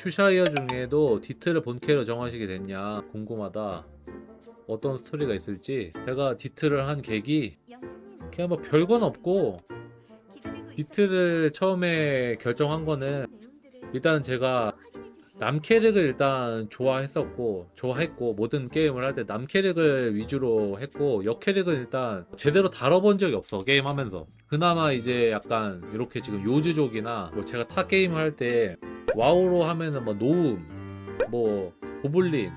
슈샤이어 중에도 디트를 본캐로 정하시게 됐냐 궁금하다. 어떤 스토리가 있을지. 제가 디트를 한 계기. 그냥 뭐 별건 없고 디트를 처음에 결정한 거는 일단 제가 남캐릭을 일단 좋아했었고 좋아했고 모든 게임을 할 때 남캐릭을 위주로 했고 역캐릭은 일단 제대로 다뤄본 적이 없어 게임하면서. 그나마 이제 약간 이렇게 지금 요즈족이나 뭐 제가 타 게임 할 때 와우로 하면은 뭐 노움 뭐 고블린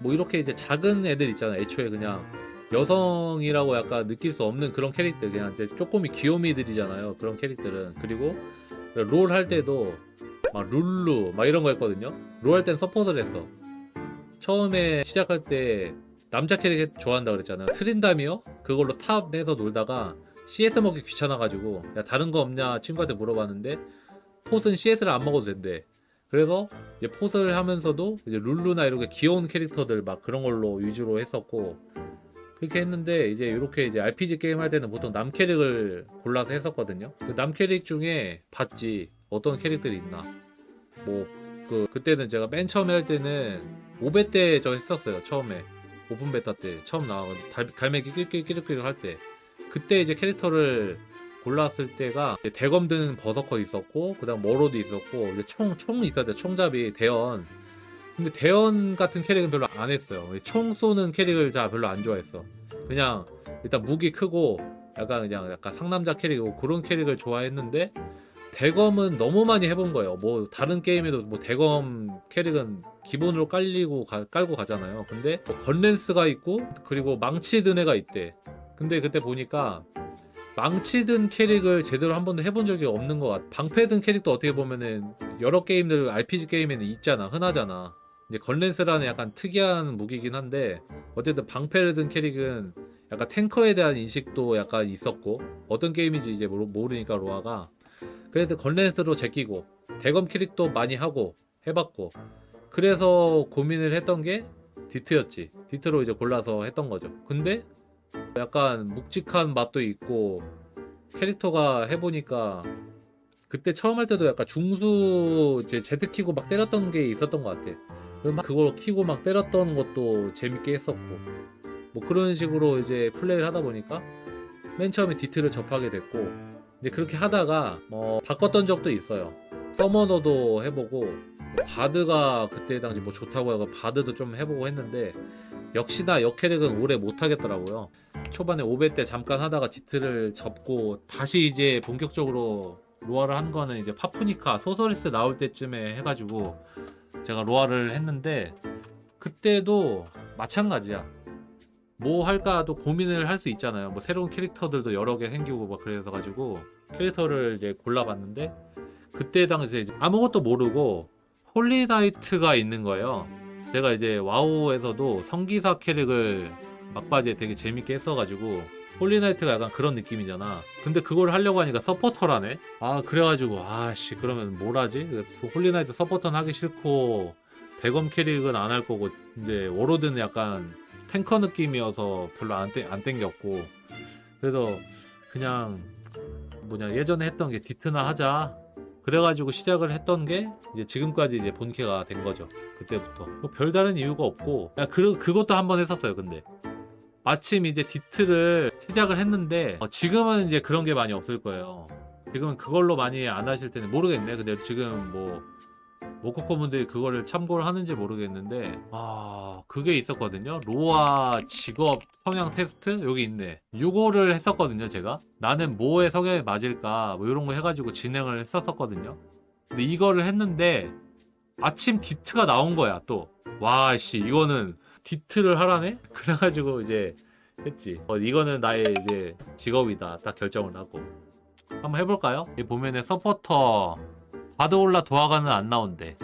뭐 이렇게 이제 작은 애들 있잖아 애초에 그냥. 여성이라고 약간 느낄 수 없는 그런 캐릭터 그냥 이제 쪼꼬미 귀요미들이잖아요 그런 캐릭들은. 그리고 롤 할 때도 막 룰루 막 이런 거 했거든요. 롤 할 땐 서포트를 했어. 처음에 시작할 때 남자 캐릭 좋아한다 그랬잖아요. 트린다미어 그걸로 탑에서 놀다가 CS 먹기 귀찮아가지고 야 다른 거 없냐 친구한테 물어봤는데 폿은 CS를 안 먹어도 된대. 그래서 이제 폿을 하면서도 이제 룰루나 이렇게 귀여운 캐릭터들 막 그런 걸로 위주로 했었고 그렇게 했는데 이제 이렇게 이제 RPG 게임 할 때는 보통 남 캐릭을 골라서 했었거든요. 그 남 캐릭 중에 봤지 어떤 캐릭들이 있나. 뭐 그 그때는 제가 맨 처음에 할 때는 5배 때 저 했었어요. 처음에 오픈 베타 때 처음 나온 달- 갈매기 끼리끼리끼리 할 때. 그때 이제 캐릭터를 골랐을 때가 대검 드는 버서커 있었고 그 다음 머로도 있었고 이제 총 총 있었대 총잡이 대원 근데 대원 같은 캐릭은 별로 안 했어요. 총 쏘는 캐릭을 잘 별로 안 좋아했어. 그냥 일단 무기 크고 약간 그냥 약간 상남자 캐릭이고 그런 캐릭을 좋아했는데 대검은 너무 많이 해본 거예요. 뭐 다른 게임에도 뭐 대검 캐릭은 기본으로 깔리고 가- 깔고 가잖아요. 근데 뭐 건랜스가 있고 그리고 망치 든 애가 있대. 근데 그때 보니까 망치 든 캐릭을 제대로 한 번도 해본 적이 없는 것 같아. 방패 든 캐릭도 어떻게 보면은 여러 게임들 RPG 게임에는 있잖아, 흔하잖아. 이제 건랜스라는 약간 특이한 무기긴 한데 어쨌든 방패를 든 캐릭은 약간 탱커에 대한 인식도 약간 있었고 어떤 게임인지 이제 모르, 모르니까 로아가 그래서 건랜스로 제끼고 대검 캐릭도 많이 하고 해봤고 그래서 고민을 했던 게 디트였지. 디트로 이제 골라서 했던 거죠. 근데 약간 묵직한 맛도 있고 캐릭터가 해보니까 그때 처음 할 때도 약간 중수 이제 제트 키고 막 때렸던 게 있었던 것 같아. 그럼 막 그걸 키고 막 때렸던 것도 재밌게 했었고 뭐 그런 식으로 이제 플레이를 하다 보니까 맨 처음에 디트를 접하게 됐고 이제 그렇게 하다가 뭐 바꿨던 적도 있어요 서머너도 해보고 뭐 바드가 그때 당시 뭐 좋다고 해서 바드도 좀 해보고 했는데 역시나 역캐릭은 오래 못하겠더라고요 초반에 5배 때 잠깐 하다가 디트를 접고 다시 이제 본격적으로 로아를 한 거는 이제 파푸니카 소서리스 나올 때쯤에 해가지고 제가 로아를 했는데 그때도 마찬가지야. 뭐 할까도 고민을 할 수 있잖아요. 뭐 새로운 캐릭터들도 여러 개 생기고 막 그래서 가지고 캐릭터를 이제 골라봤는데 그때 당시에 아무것도 모르고 홀리나이트가 있는 거예요. 제가 이제 와우에서도 성기사 캐릭을 막바지에 되게 재밌게 했어가지고 홀리나이트가 약간 그런 느낌이잖아. 근데 그걸 하려고 하니까 서포터라네. 아 그래가지고 아씨 그러면 뭘 하지? 그래서 홀리나이트 서포터는 하기 싫고 대검 캐릭은 안 할 거고 이제 워로드는 약간 탱커 느낌이어서 별로 안, 땡, 안 땡겼고. 그래서 그냥 뭐냐 예전에 했던 게 디트나 하자. 그래가지고 시작을 했던 게 이제 지금까지 이제 본캐가 된 거죠. 그때부터. 뭐 별다른 이유가 없고. 야, 그, 그것도 한번 했었어요 근데. 마침 이제 디트를 시작을 했는데 어, 지금은 이제 그런 게 많이 없을 거예요. 지금은 그걸로 많이 안 하실 텐데 모르겠네. 근데 지금 뭐 모코코 분들이 그거를 참고를 하는지 모르겠는데 아 그게 있었거든요. 로아 직업 성향 테스트? 여기 있네. 요거를 했었거든요 제가. 나는 뭐의 성향에 맞을까 뭐 이런 거 해가지고 진행을 했었었거든요. 근데 이거를 했는데 마침 디트가 나온 거야 또. 와씨 이거는 디트를 하라네? 그래가지고 이제 했지. 어, 이거는 나의 이제 직업이다. 딱 결정을 하고. 한번 해볼까요? 여기 보면은 서포터 바드올라 도화가는 안 나온대.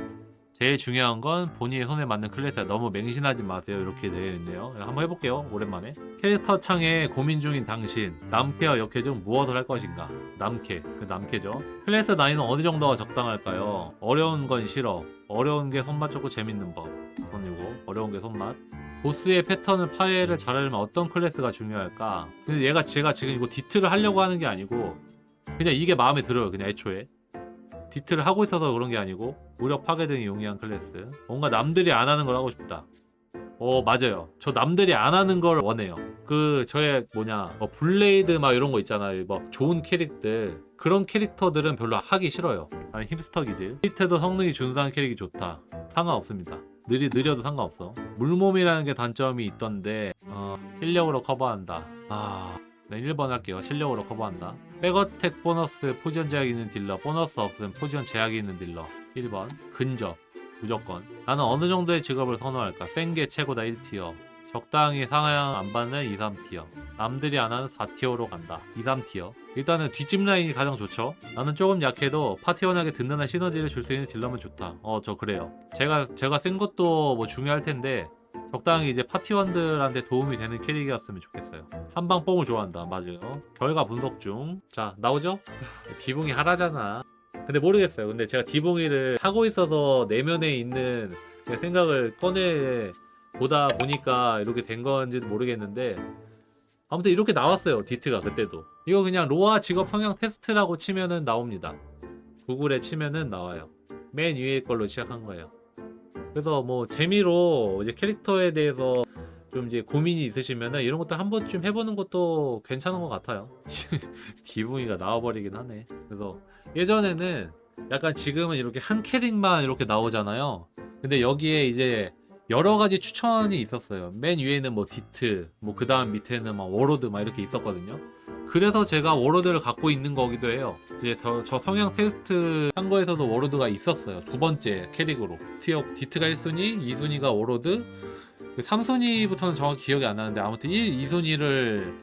제일 중요한 건 본인의 손에 맞는 클래스야. 너무 맹신하지 마세요. 이렇게 되어 있네요. 한번 해볼게요. 오랜만에. 캐릭터 창에 고민 중인 당신. 남캐와 역캐 중 무엇을 할 것인가? 남캐. 그 남캐죠. 클래스 난이는 어느 정도가 적당할까요? 어려운 건 싫어. 어려운 게 손맛 좋고 재밌는 법. 그건 이거. 어려운 게 손맛. 보스의 패턴을 파괴를 잘하려면 어떤 클래스가 중요할까? 근데 얘가 제가 지금 이거 디트를 하려고 하는 게 아니고 그냥 이게 마음에 들어요. 그냥 애초에. 디트를 하고 있어서 그런 게 아니고 무력 파괴 등이 용이한 클래스. 뭔가 남들이 안 하는 걸 하고 싶다. 어 맞아요. 저 남들이 안 하는 걸 원해요. 그 저의 뭐냐 뭐 블레이드 막 이런 거 있잖아요. 뭐 좋은 캐릭들. 그런 캐릭터들은 별로 하기 싫어요. 아니 힙스터 기질. 히트도 성능이 준수한 캐릭이 좋다. 상관없습니다. 느리, 느려도 상관없어. 물몸이라는 게 단점이 있던데 어, 실력으로 커버한다. 아 네, 1번 할게요. 실력으로 커버한다. 백어택 보너스 포지션 제약이 있는 딜러, 보너스 없음 포지션 제약이 있는 딜러. 1번. 근접. 무조건. 나는 어느 정도의 직업을 선호할까? 센 게 최고다 1티어. 적당히 상향 안 받는 2, 3티어. 남들이 안 하는 4티어로 간다. 2, 3티어. 일단은 뒷집 라인이 가장 좋죠. 나는 조금 약해도 파티원에게 든든한 시너지를 줄 수 있는 딜러면 좋다. 어, 저 그래요. 제가 제가 센 것도 뭐 중요할 텐데 적당히 이제 파티원들한테 도움이 되는 캐릭이었으면 좋겠어요. 한방 뽕을 좋아한다. 맞아요. 결과 분석 중. 자, 나오죠? 디붕이 하라잖아. 근데 모르겠어요. 근데 제가 디붕이를 하고 있어서 내면에 있는 그 생각을 꺼내 보다 보니까 이렇게 된 건지도 모르겠는데 아무튼 이렇게 나왔어요. 디트가 그때도. 이거 그냥 로아 직업 성향 테스트라고 치면은 나옵니다. 구글에 치면은 나와요. 맨 위에 걸로 시작한 거예요. 그래서 뭐 재미로 이제 캐릭터에 대해서 좀 이제 고민이 있으시면은 이런 것도 한 번쯤 해보는 것도 괜찮은 것 같아요. 디붕이가 나와버리긴 하네. 그래서 예전에는 약간 지금은 이렇게 한 캐릭만 이렇게 나오잖아요. 근데 여기에 이제 여러 가지 추천이 있었어요. 맨 위에는 뭐 디트, 뭐 그 다음 밑에는 막 워로드 막 이렇게 있었거든요. 그래서 제가 워로드를 갖고 있는 거기도 해요. 이제 저, 저 성향 테스트 한 거에서도 워로드가 있었어요. 두 번째 캐릭으로. 티어, 디트가 1순위, 2순위가 워로드, 3순위부터는 정확히 기억이 안 나는데 아무튼 1, 2순위를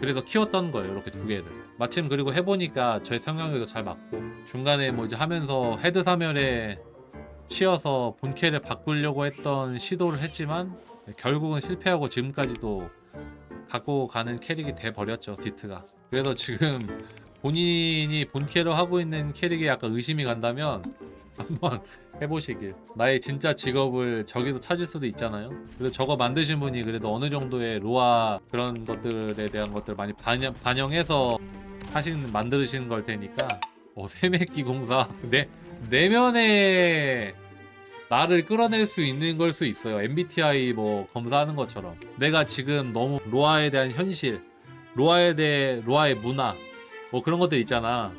그래서 키웠던 거예요. 이렇게 두 개를. 마침 그리고 해보니까 저의 성향에도 잘 맞고 중간에 뭐 이제 하면서 헤드 사멸에 치여서 본캐를 바꾸려고 했던 시도를 했지만 결국은 실패하고 지금까지도 갖고 가는 캐릭이 돼 버렸죠 디트가. 그래서 지금 본인이 본캐로 하고 있는 캐릭에 약간 의심이 간다면 한번 해보시길. 나의 진짜 직업을 저기서 찾을 수도 있잖아요. 그래서 저거 만드신 분이 그래도 어느 정도의 로아 그런 것들에 대한 것들 많이 반영, 반영해서 하신 만드신 걸 테니까 어 세메기 공사 내 내면에 나를 끌어낼 수 있는 걸 수 있어요. MBTI 뭐 검사하는 것처럼 내가 지금 너무 로아에 대한 현실, 로아에 대해 로아의 문화 뭐 그런 것들 있잖아.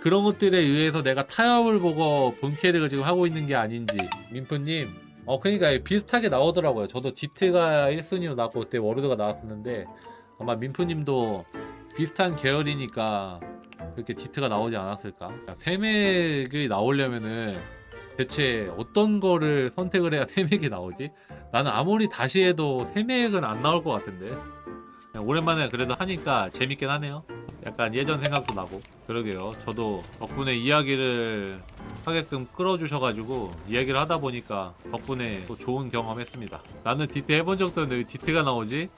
그런 것들에 의해서 내가 타협을 보고 본 캐릭을 지금 하고 있는 게 아닌지 민프님 어 그러니까 비슷하게 나오더라고요 저도 디트가 1순위로 나왔고 그때 워르드가 나왔었는데 아마 민프님도 비슷한 계열이니까 그렇게 디트가 나오지 않았을까 세맥이 나오려면은 대체 어떤 거를 선택을 해야 세맥이 나오지? 나는 아무리 다시 해도 세맥은 안 나올 것 같은데. 오랜만에 그래도 하니까 재밌긴 하네요. 약간 예전 생각도 나고. 그러게요. 저도 덕분에 이야기를 하게끔 끌어주셔가지고 이야기를 하다 보니까 덕분에 또 좋은 경험했습니다. 나는 디트 해본 적도 없는데 왜 디트가 나오지?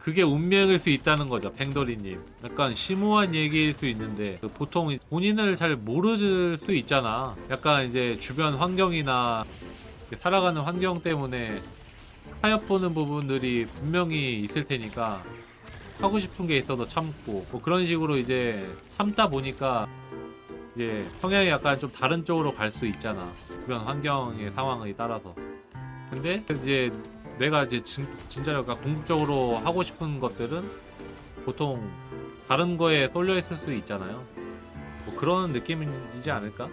그게 운명일 수 있다는 거죠 팽돌이님. 약간 심오한 얘기일 수 있는데 그 보통 본인을 잘 모를 수 있잖아. 약간 이제 주변 환경이나 살아가는 환경 때문에 타협 보는 부분들이 분명히 있을 테니까 하고 싶은 게 있어도 참고 뭐 그런 식으로 이제 참다 보니까 이제 성향이 약간 좀 다른 쪽으로 갈 수 있잖아. 주변 환경의 상황에 따라서. 근데 이제 내가 이제 진, 진짜 약간 궁극적으로 하고 싶은 것들은 보통 다른 거에 쏠려 있을 수 있잖아요 뭐 그런 느낌이지 않을까?